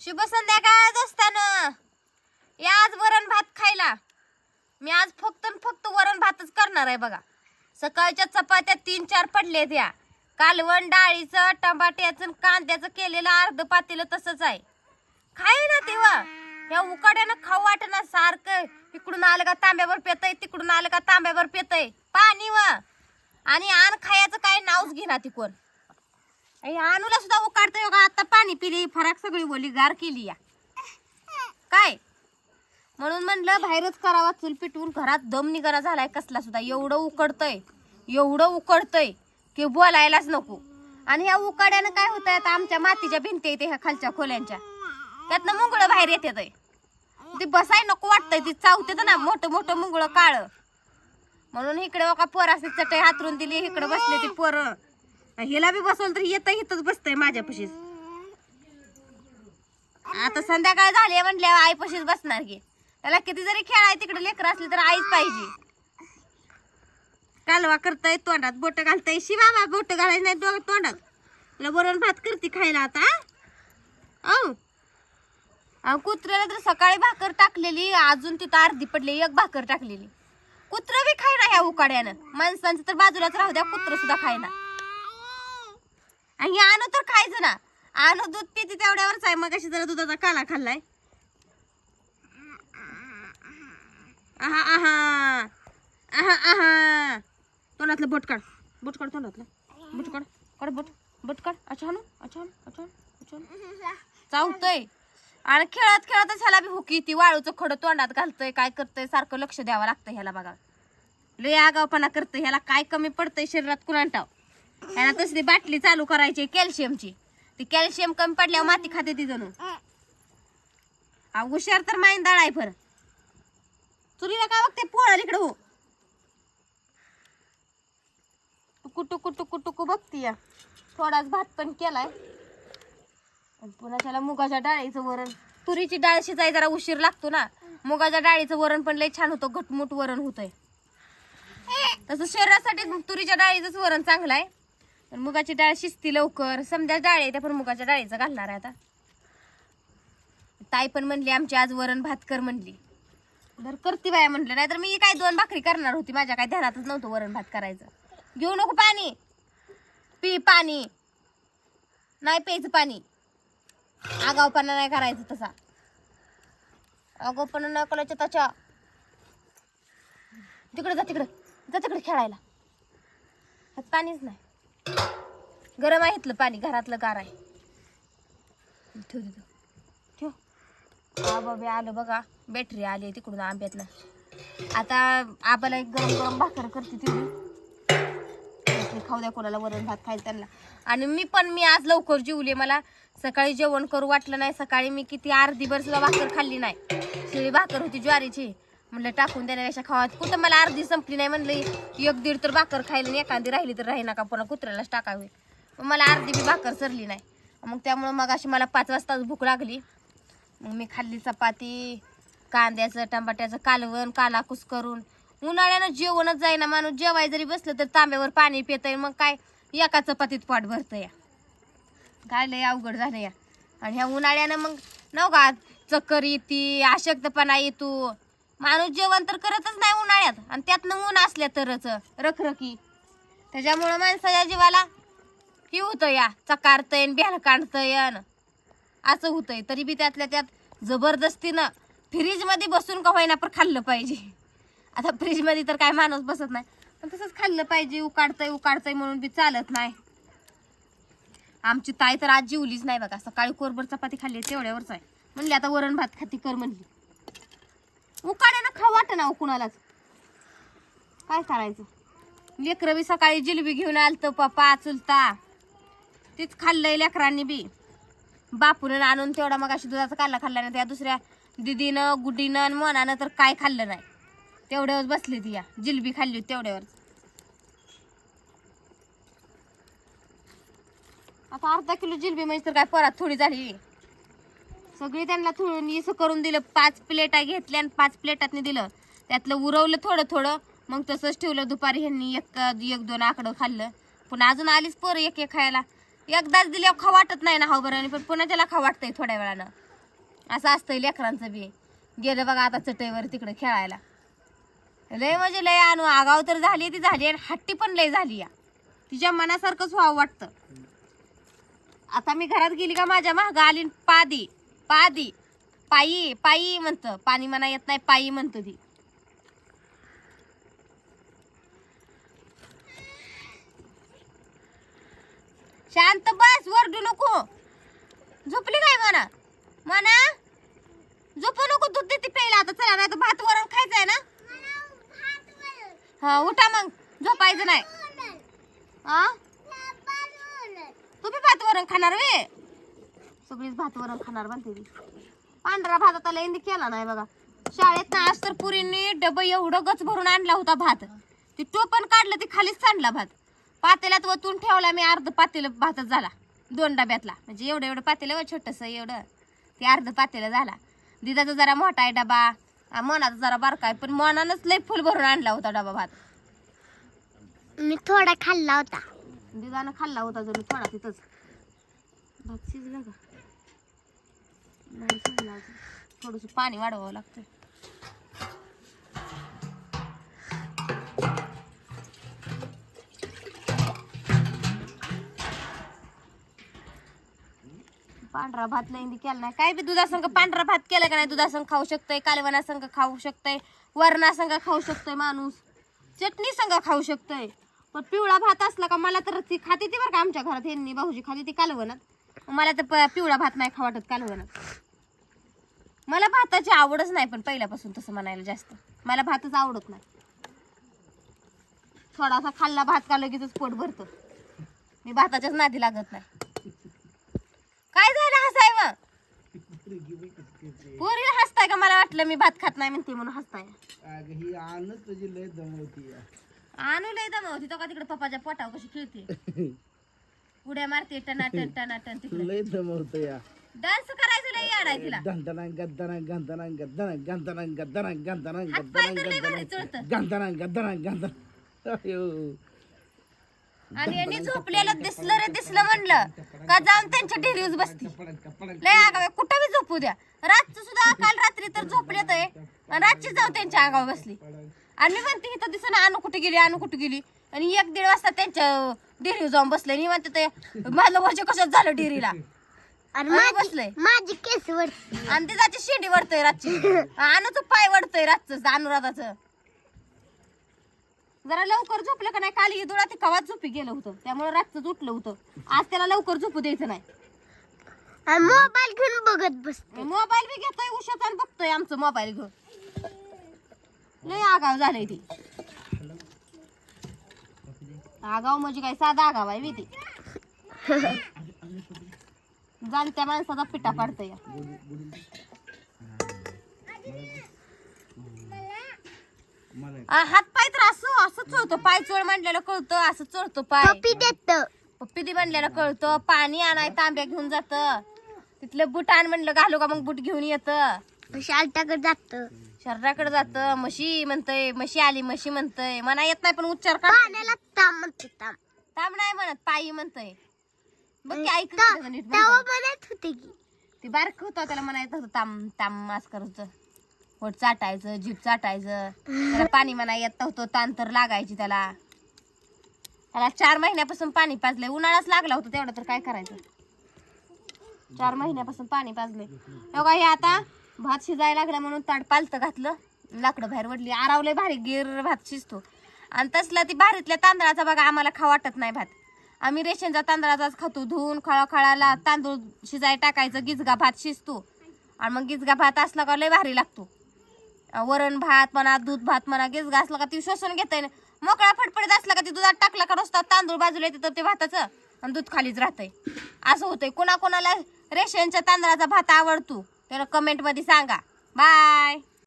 शुभ संध्याकाळ दोस्तानं. या आज वरण भात खायला. मी आज फक्त न फक्त वरण भातच करणार आहे बघा. सकाळच्या चपात्या तीन चार पडलेत या कालवण डाळीचं टमाट्याचं कांद्याचं केलेलं अर्ध पातेलं तसंच आहे. खाय ना तेव्हा. या उकाड्यानं खाऊ वाटना सारखं. इकडून आलं का तांब्यावर पेतय तिकडून आलं का तांब्यावर पेतय. पाणी व. आणि आण खायचं काय नावच घेणार ती कोण. आई अनुला सुद्धा उकाडतोय का आता पाणी पिली फराक सगळी बोली गार केली या. काय? म्हणून म्हणलं बाहेरच करावा चूल पिटवून घरात दम निघारा झालाय कसला सुद्धा. एवढं उकडतंय एवढं उकडतंय की बोलायलाच नको. आणि ह्या उकाड्यानं काय होतंय आता आमच्या मातीच्या भिंती आहेत ह्या खालच्या खोल्यांच्या. त्यातनं मुंगळं बाहेर येते ते. बसाय नको वाटतंय ती चावते ना मोठं मोठं मुंगळं काळ. म्हणून इकडे बघा पोरासी चटई हातरून दिली इकडे बसले ती पोरं. हिला बी बसवलं तर येतं इथंच बसतंय माझ्यापाशीच. आता संध्याकाळ झाली म्हणल्यावर आईपाशीच बसणार की. त्याला किती जरी खेळाय तिकडे लेकर असली तर आईच पाहिजे. कालवा करताय तोंडात बोट घालताय. शिवा बोट घालायचं नाही दो- तोंडात. तुला वरण भात करते खायला आता. औ. अहो कुत्र्याला तर सकाळी भाकर टाकलेली अजून तिथं अर्धी पडली एक भाकर टाकलेली. कुत्र बी खायना ह्या उकाड्यानं. माणसांचं तर बाजूलाच राहू द्या कुत्र सुद्धा खायना. आणि हे आणू तर खायचं ना. आणू दूध पिते तेवढ्यावरच आहे. मग जरा दुधाचा काला खाल्लाय. आहा आहा. आहा आहा. तोंडातलं बोट काढ. बोट काढ तोंडातलं. बोट काढ. काढ बोट. बोट काढ. अच्छा आणू. अच्छा आणू. अच्छा अच्छा आणि. खेळत खेळतच ह्याला बी हुकी ती वाळूचं खडं तोंडात घालतंय. काय करतंय? सारखं लक्ष द्यावं लागतं ह्याला बघा. लय आगावपणा करतंय. ह्याला काय कमी पडतंय शरीरात कुणांटाव ह्याला तसली बाटली चालू करायची कॅल्शियमची. ती कॅल्शियम कमी पडल्यावर माती खाते ती जणू. अहो, हुशार तर माईन दाळ आहे फर. चुलीला काय बघते? पोळाल इकडं हो. टुकू टुकू टुकू टुकू बघती या. थोडाच भात पण केलाय. पुन्हा त्याला मुगाच्या डाळीचं वरण. तुरीची डाळ शिजाय जरा उशीर लागतो ना. मुगाच्या डाळीचं वरण पण लय छान होतं. घटमुट वरण होतंय. तसं शरीरासाठी तुरीच्या डाळीचंच वरण चांगलं आहे. पण मुगाची डाळ शिजती लवकर. समजा डाळ आहे त्या पण मुगाच्या डाळीचं घालणार आहे आता. ताई पण म्हणली आमची आज वरण भात कर म्हणली. तर करते बाया म्हटलं नाहीतर मी काय दोन भाकरी करणार होती माझ्या काय ध्यानातच नव्हतं वरण भात करायचं. घेऊ नको पाणी. पी पाणी. नाही प्यायचं पाणी. आगावपणा नाही करायचं तसा. आगावपणा नाही करायचं त्याच्या तिकडे जा तिकडे. जा तिकडे खेळायला. पाणीच नाही. गरम आहे इथलं पाणी घरातलं गार आहे. ठेव तिथं ठेव. आबा बी आलं बघा. बॅटरी आली आहे तिकडून आंब्यातनं. आता आबाला एक गरम गरम भाकर करते तिथे खाऊ द्या कोणाला वरण भात खायला त्यांना. आणि मी पण मी आज लवकर जेवले मला. सकाळी जेवण करू वाटलं नाही. सकाळी मी किती अर्धी भर सुद्धा भाकर खाल्ली नाही. शिळी भाकर होती ज्वारीची. म्हणलं टाकून देण्यापेक्षा खावा. कुठं मला अर्धी संपली नाही म्हणलं. एक दीड तर भाकर खायला आणि एखादी राहिली तर राही नका पुन्हा कुत्र्यालाच टाकावी. मग मला अर्धी बी भाकर सरली नाही. मग त्यामुळं मग अशी मला पाच वाजताच भूक लागली. मग मी खाल्ली चपाती कांद्याचं टमाट्याचं कालवण कालाकूस करून. उन्हाळ्यानं जेवणच जाईना माणूस. जेवाय जरी बसलं तर तांब्यावर पाणी पितय. मग काय? एका चपातीत पाठ भरतं या काय लय अवघड झालं या. आणि ह्या उन्हाळ्यानं मग नव का? चक्कर येते अशक्तपणा येतो. माणूस जेवण तर करतच नाही उन्हाळ्यात. आणि त्यातनं ऊन असल्या तरच रखरखी. त्याच्यामुळं माणसाच्या जीवाला हे होतं या चकारतय बिहान काढतय असं होतंय. तरी बी त्यातल्या त्यात जबरदस्तीनं फ्रीजमध्ये बसून का होईना पण खाल्लं पाहिजे. आता फ्रीजमध्ये तर काय माणूस बसत नाही. पण तसंच खाल्लं पाहिजे उकाडतंय उकाडतंय म्हणून बी चालत नाही. आमची ताई तर आज जेवलीच नाही बघा. सकाळी कोरभर चपाती खाल्ली तेवढ्यावरच आहे. म्हणली आता वरण भात खाती कर म्हणली. उकाड्यानं खाऊ वाट ना कुणालाच. काय करायचं? लेकरं बी सकाळी जिलेबी घेऊन आलत पप्पा चुलता. तीच खाल्लंय लेकरांनी बी. बापून आणून तेवढा मग अशी दुधाचा काढला खाल्ला नाही त्या दुसऱ्या दिदीनं गुडीनं आणि मनानं तर काय खाल्लं नाही. तेवढ्यावर बसली ती या. जिलबी खाल्ली होती तेवढ्यावर आता अर्धा किलो जिलबी म्हणजे तर काय परत थोडी झाली. सगळी त्यांना थोडं इसं करून दिलं. पाच प्लेटा घेतल्या आणि पाच प्लेटातनी दिलं. त्यातलं उरवलं थोडं थोडं. मग तसंच ठेवलं दुपारी ह्यांनी एक एक दोन आकडं खाल्लं. पण अजून आलीच पोरं एक एक खायला. एकदाच दिल्यावर खा वाटत नाही ना हा बरं पण पुन्हा त्याला खा वाटतंय थोड्या वेळानं. असं असतंय लेकरांचं बी. गेलं बघा आता चटईवर तिकडे खेळायला. लय म्हणजे लय आणू. आगाव तर झाली ती झाली आणि हट्टी पण लय झाली या. तिच्या मनासारखंच व्हावं वाटतं. आता मी घरात गेली का माझ्या माग आली पादी. पादी. पायी पायी म्हणतं. पाणी म्हणा येत नाही पायी म्हणतं ती. शांत बस वरडू नको. झोपली काय म्हणा? म्हणा? झोपू नको दूध देते प्यायला आता. चला नाही तर भात वरण खायचंय ना? हा उठा मग. झोपायचं नाही. हा तुम्ही भात वरण खाणार वे सगळीच भात वरण खाणार म्हणते ती. पांढरा भात आता लई केला नाही बघा. शाळेत ना आज तर पुरींनी डबं एवढं गच भरून आणला होता भात. ती टोपण काढलं ती खालीच सांडला भात. पातेल्यात वतून ठेवला मी अर्ध पातेलं भातच झाला. दोन डब्यातला. म्हणजे एवढं एवढं पातेलं व छोटस एवढं. ते अर्ध पातेलं झाला. दिदाचा जरा मोठा आहे डबा. मोनाचा जरा बारका आहे पण मोनानच लई फुल भरून आणला होता डबा भात. मी थोडा खाल्ला होता. दिदानं खाल्ला होता जणू थोडा तिथंच. भात शिजला का? थोडंसं पाणी वाढवावं लागतं पांढरा भात लई केला नाही. काय बी दुधासंग पांढरा भात केला का नाही? दुधासंग खाऊ शकतोय कालवणा संग खाऊ शकतोय वरणा संग खाऊ शकतोय माणूस. चटणी संग खाऊ शकतोय. पण पिवळा भात असला का मला तर ती खाते ती बरं का आमच्या घरात. यांनी भाऊजी खाते ती कालवणात. मला तर प- पिवळा भात नाही खाऊ वाटत कालवणात. मला भाताची आवडच नाही पण पहिल्यापासून तसं म्हणायला जास्त. मला भातच आवडत नाही. थोडासा खाल्ला भात का लगेचच पोट भरतं. मी भाताच्याच नादी लागत नाही. काय झालं हसाय मग पोरीला हसताय का मला वाटलं मी भात खात नाही म्हणते म्हणून हसताय. ही आणू लय दमावती तो का तिकडे पप्पाच्या पोटावर कशी खेळते? उड्या मारते टनाटन टनाटन तिकडे. लय दमवत या डान्स करायचं लय याड आहे तिला तर लय भारी चढतं अयो. आणि यांनी झोपलेलं दिसलं रे दिसलं म्हणलं. का जाऊन त्यांच्या ढेरीवर बसती? लय आगाव. आहे. कुठं बी झोपू द्या. रातचं सुद्धा काल रात्री तर झोपलेत आहे आणि रातची जाऊन त्यांच्या आगावर बसली. आणि मी म्हणते इथं दिसत अनु कुठे गेली अनु कुठे गेली? आणि एक दीड वाजता त्यांच्या डेअरीवर जाऊन बसले. आणि मी म्हणते ते माझं वजन कसं झालं डेअरीला आणि आणि माझी बसलंय. माझी केस वर आणि ते जाची शेंडी वडतय रातची. अनुचं पाय वडतय रातचं अनुराधाचं. जरा लवकर झोपलं का नाही? काल इदुळा ते कवाच झोपी गेलं होतं. त्यामुळे रातचं उठलं होतं. आज त्याला लवकर झोपू द्यायचं नाही. आणि मोबाईल घेऊन बघत बसते. मोबाईल बी घेतोय उशात आणि बघतोय आमचं मोबाईल घेऊन. लय आगाव झालंय ती. आगाव म्हणजे काय? साधा आगाव आहे मी ती. जाणत्या माणसाचा पिटा पाडतोय. मला हात पाय तर असं असं चोळतो. पाय चोळ म्हणलेलं कळतं असं चोळतो पाय. पप्पी देत. पप्पी म्हणलेलं कळतं. पाणी आणाय तांब्या घेऊन जात. तिथलं बुट आण म्हणलं घालू का मग बुट घेऊन येतं. शालटाकडे जात. शरीराकडे जात. म्हशी म्हणतय म्हशी आली म्हशी म्हणतय. मना येत नाही पण उच्चार काढ पाण्याला ताम म्हणते ताम. ताम नाही म्हणत पायी म्हणतय. बघ की ऐक ता- त्याचं नीट? तेव्हा म्हणतो. म्हणत होते की. ती बारक होतं त्याला म्हणायचं होतं ताम ताम मास करायचं पोट चाटायचं जीभ चाटायचं. त्याला पाणी म्हणा येत होतं ताण तर लागायची त्याला. त्याला चार महिन्यापासून पाणी पाजलंय. उन्हाळाच लागला होता तेवढं तर काय करायचं? चार महिन्यापासून पाणी पाजलंय. तेव्हा हे आता भात शिजायला लागला म्हणून ताट पालतं घातलं. लाकडं बाहेर वडली. आरावलंय भारी गिर भात शिजतो. आणि तसला ती भारीतल्या तांदळाचा बघा आम्हाला खा वाटत नाही भात. आम्ही रेशनचा तांदळाचाच खातो. धुवून खळाखळाला तांदूळ शिजाय टाकायचं. गिजगा भात शिजतो. आणि मग गिजगा भात असला का लय भारी लागतो. वरण भात म्हणा दूध भात म्हणा गिजगा असला का ती शोषून घेता मोकळा फटफडीत असला का ती दुधात टाकला का नुसता तांदूळ बाजूला येते तर ते भाताचं आणि दूध खालीच राहतंय. असं होतंय. कोणाकोणाला रेशनच्या तांदळाचा भात आवडतो तर कमेंटमध्ये सांगा. बाय